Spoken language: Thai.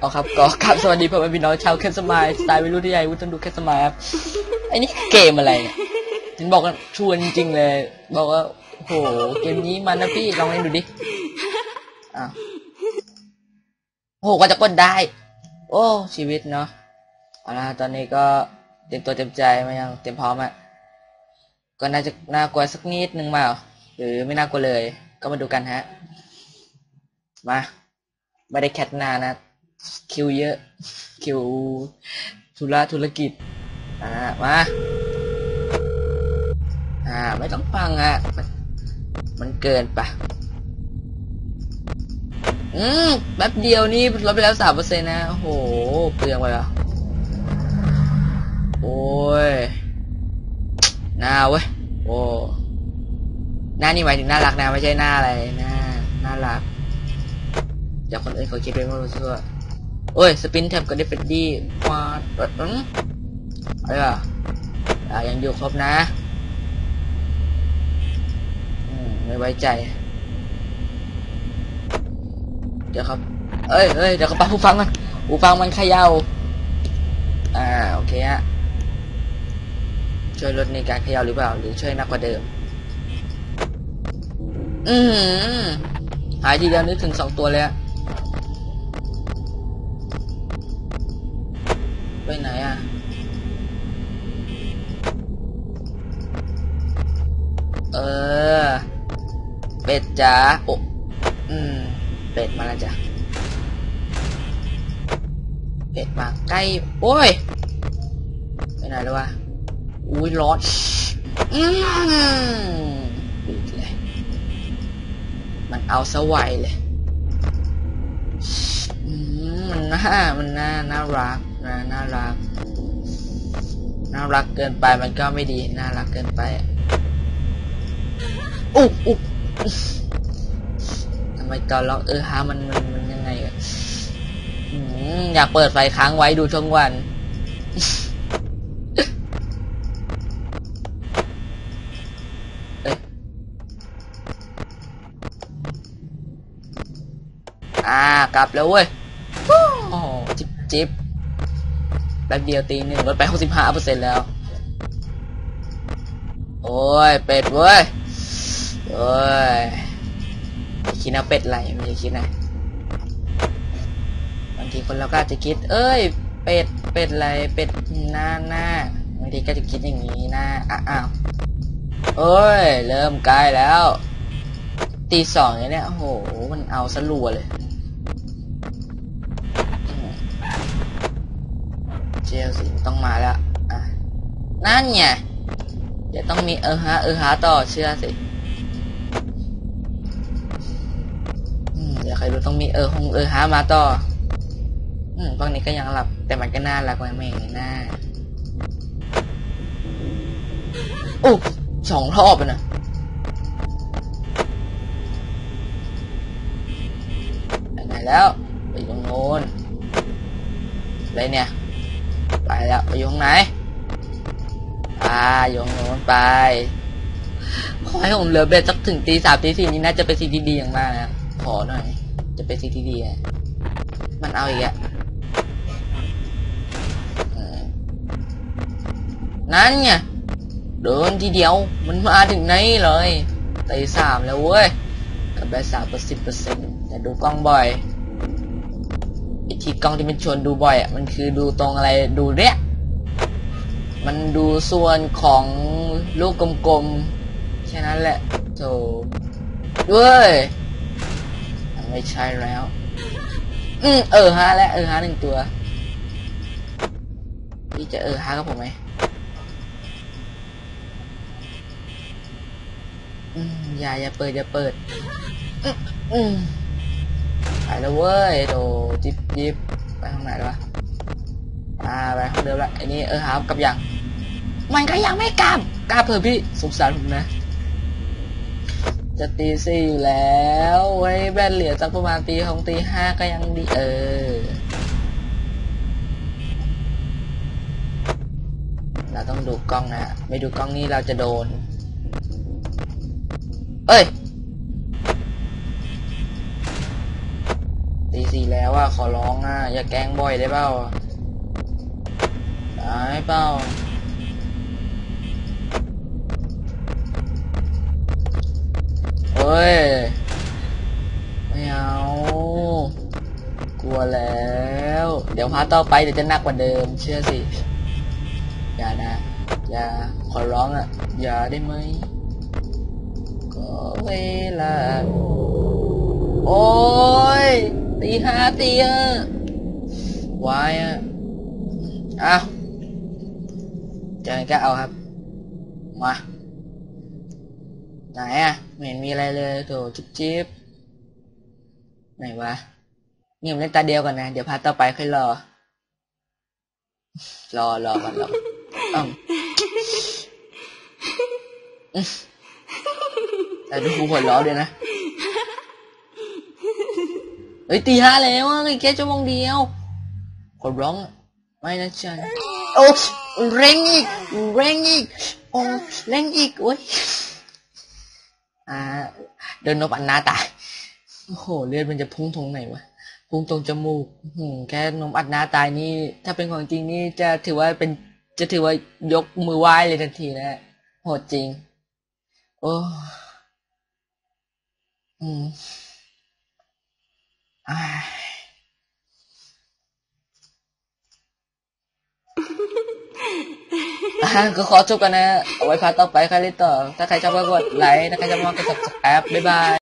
เอาครับก็ครับสวัสดีพ่อแม่พี่น้องชาวแคสมายสไตล์วิรุธยายวุฒินดูแคสมายครับไอ้นี่เกมอะไรเนี่ยฉันบอกกันชวนจริงเลย บอกว่าโหเกมนี้มันนะพี่ลองเล่นดูดิอ้าวโอ้โหก็จะกดได้ โอ้ชีวิตเนาะเอาละตอนนี้ก็เตรียมตัวเตรียมใจมายังเตรียมพร้อมอะ ก็น่าจะน่ากลัวสักนิดนึงมาหรือไม่น่ากลัวเลย ก็มาดูกันฮะ มา ไม่ได้แคทนานะ คิวเยอะ คิวธุระธุรกิจ อ่า มา อ่า ไม่ต้องฟังอะ มันมันเกินปะอืมแป๊บเดียวนี่ลดไปแล้วสามเปอร์เซ็นต์นะ โอ้โห เปลืองไปแล้วโอ้ย หน้าเว้ยโอ้หน้านี่หมายถึงน่ารักนะไม่ใช่หน้าอะไรหน้าน่ารักเดี๋ยวคนอื่นเขาคิดไปว่าเราชื่อโอ้ยสปินแท็บก็ได้เป็นดีมาอืมอะไรอะอ่ายังอยู่ครบนะไม่ไว้ใจ เดี๋ยวครับ เอ้ยเอ้ยเดี๋ยวเขาปาผู้ฟังมันผู้ฟังมันเขย่าอ่าโอเคฮะ ช่วยลดในการเขย่าหรือเปล่า หรือช่วยมากกว่าเดิม อืมหายทีเดียวนึกถึงสองตัวเลยอะไปไหนอะ เออ เป็ดจ๋าโอ้อืม เป็ดมาแล้วจ้ะ เป็ดมาใกล้ โอ้ย ไปไหนแล้ววะ อุ้ยร้อนอืมปิดเลย มันเอาสวัยเลยอืมมันน่ามันน่าน่ารักน่าน่ารัก น่ารักเกินไปมันก็ไม่ดี น่ารักเกินไปอุ๊บอุ๊บทำไมตอนล็อกเออฮะมันมันมันยังไงอะอืมอยากเปิดไฟค้างไว้ดูช่องวัน เอ้ย อ่ากลับแล้วเว้ยโอ้โหจิบจิบแป๊บเดียวตีหนึ่งลดไปหกสิบห้าเปอร์เซ็นต์แล้ว โอ้ย เป็ดเว้ย โอ้ยคิดนะเป็ดไรไม่คิดนะบางทีคนเราก็อาจจะคิด เอ้ย เป็ด เป็ดอะไรเป็ดหน้าหน้าบางทีก็จะคิดอย่างนี้นะอ้าวโอ้ย เริ่มใกล้แล้ว ตีสองเนี่ย โอ้โห มันเอาสลัวเลย เจลสิต้องมาแล้วอะนั่นไงเดี๋ยวต้องมีเออฮะเออฮะต่อเชื่อสิอืมเดี๋ยวใครรู้ต้องมีเออฮงเออฮะมาต่อ อืมพวกนี้ก็ยังหลับ แต่มันก็น่ารักกว่าแม่งน่าโอ้สองรอบอะนะไปไหนแล้วไปตรงโน้นอะไรเนี่ย ไปแล้วไปอยู่ตรงไหนอ่าอยู่ตรงโน้นไปขอให้ผมเหลือเบ็ดสักถึงตีสามตีสี่นี่น่าจะเป็นซีทีดีอย่างมากนะขอหน่อย จะเป็นซีทีดีอะมันเอาอีกอะนั่นไงเดินทีเดียวมันมาถึงไหนเลยตีสามแล้วเว้ยกับได้สามเปอร์สิบเปอร์เซ็นต์แต่ดูกล้องบ่อย ที่กล้องที่มันชวนดูบ่อยอะมันคือดูตรงอะไรดูเนี้ยมันดูส่วนของลูกกลมๆแค่นั้นแหละโธ่ด้วยไม่ใช่แล้ว อืมเออฮะและเออฮะหนึ่งตัวพี่จะเออฮะกับผมไหมอืมอย่าอย่าเปิดอย่าเปิด อืมอืม ไปแล้วเว้ยโดจิบจิบไปทางไหนแล้วะอ่าไปห้องเดิมละไอ้นี่เออฮะกับยังมันก็ยังไม่กลับกลับเถอะพี่สงสารผมนะ จะตีสี่อยู่แล้วไว้แบตเหลือสักประมาณตีของตีห้าก็ยังดีเออเราต้องดูกล้องนะ ไม่ดูกล้องนี่เราจะโดน เอ้ย แล้วอะขอร้องอะอย่าแกล้งบ่อยได้เปล่าได้เปล่าเฮ้ย ไม่เอา กลัวแล้ว เดี๋ยวพาต่อไปเดี๋ยวจะหนักกว่าเดิม เชื่อสิ อย่านะ อย่า ขอร้องอะ อย่าได้ไหมก็เวลา โอ้ ตีห้าตีอะวายอะอ้าวจะให้ก็เอาครับ มา ไหนอะไม่เห็นมีอะไรเลยโถจิ๊บจิ๊บไหนวะเงียบเล่นตาเดียวก่อนนะ เดี๋ยวพาต่อไปค่อยรอ รอรอก่อนรออ้อื้อแต่ดูกูหัวล้อด้วยนะ เฮ้ยตีห้าแล้วอะอีกแค่ชั่วโมงเดียวขอร้องอะไม่นะฉันโอ้เร่งอีกเร่งอีกโอ้เร่งอีกโอ้ยอ่าเดินนบอันหน้าตายโอ้โหเลือดมันจะพุ่งตรงไหนวะพุ่งตรงจมูกหือแค่นมอัดหน้าตายนี่ ถ้าเป็นของจริงนี่จะถือว่าเป็นจะถือว่ายกมือไหว้เลยทันทีนะโหดจริง โอ้ อืม ก็ขอจบกันนะ เอาไว้พาร์ทต่อไปใครเล่นต่อ ถ้าใครชอบก็กดไลค์ ถ้าใครชอบก็กด subscribe บ๊ายบาย